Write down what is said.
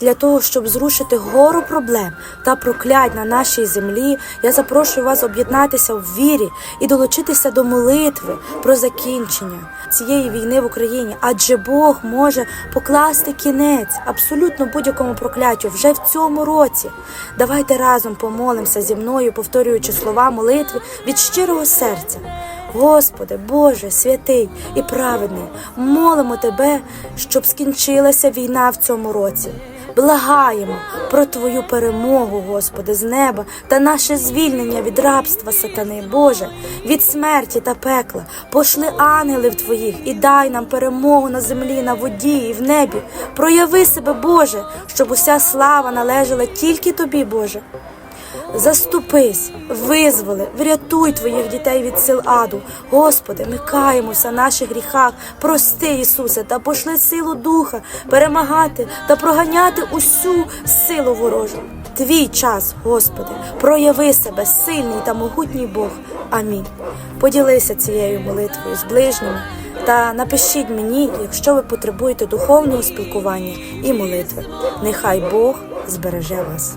Для того, щоб зрушити гору проблем та проклять на нашій землі, я запрошую вас об'єднатися в вірі і долучитися до молитви про закінчення цієї війни в Україні, адже Бог може покласти кінець абсолютно будь-якому прокляттю вже в цьому році. Давайте разом помолимося зі мною, повторюючи слова молитви від щирого серця. Господи, Боже, святий і праведний, молимо Тебе, щоб скінчилася війна в цьому році. Благаємо про Твою перемогу, Господи, з неба та наше звільнення від рабства сатани, Боже, від смерті та пекла. Пошли ангелів Твоїх і дай нам перемогу на землі, на воді і в небі. Прояви себе, Боже, щоб уся слава належала тільки Тобі, Боже. Заступись, визволи, врятуй твоїх дітей від сил аду. Господи, ми каємося в наших гріхах. Прости, Ісусе, та пошли силу Духа перемагати та проганяти усю силу ворожу. Твій час, Господи, прояви себе, сильний та могутній Бог. Амінь. Поділися цією молитвою з ближніми та напишіть мені, якщо ви потребуєте духовного спілкування і молитви. Нехай Бог збереже вас.